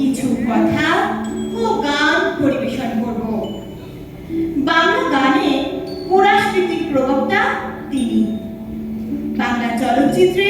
কিছু কথা ও গান পরিবেশন করব। বাংলা গানে পুরাস্কৃতিক প্রভাবটা তিনি। বাংলা চলচ্চিত্রে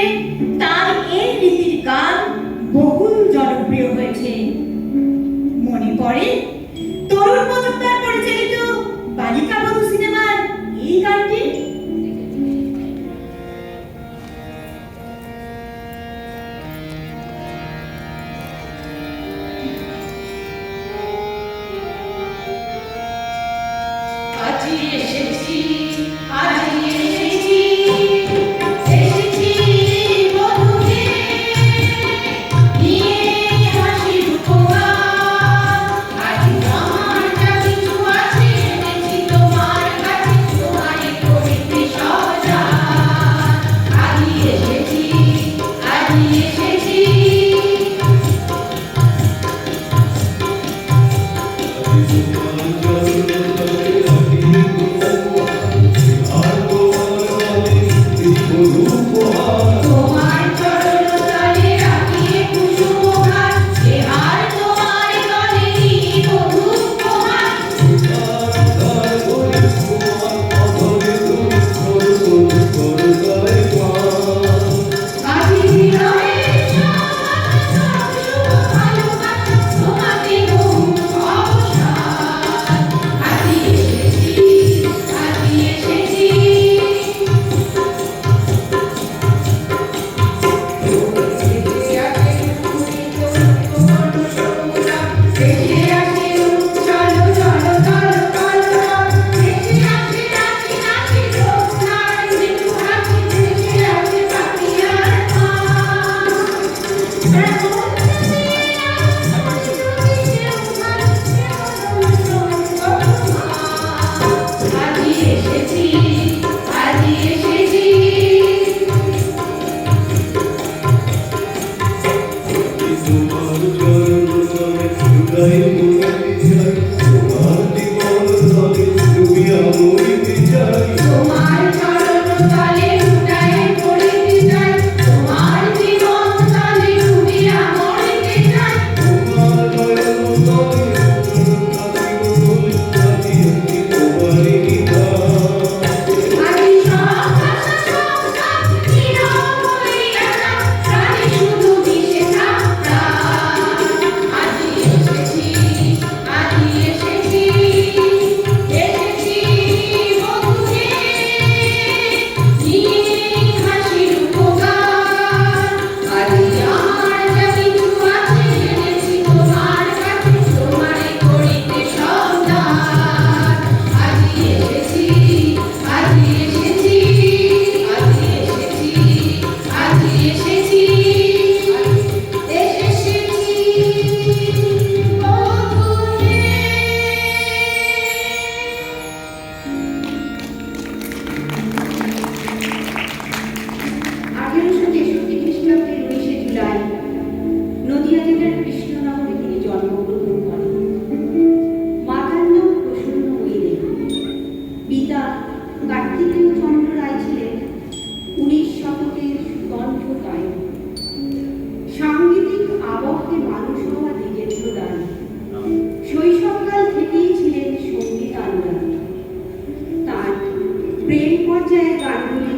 প্রেম পর্যায়ের গানগুলি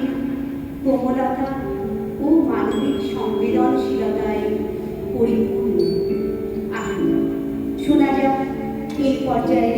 কোমলতা ও মানবিক সংবেদনশীলতায় পরিপূর্ণ। আসুন শোনা যাক এই পর্যায়ে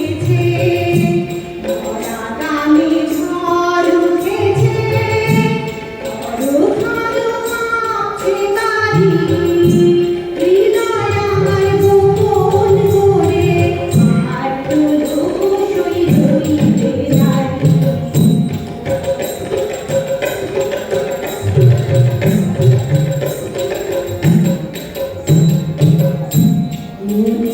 Thank mm -hmm. you.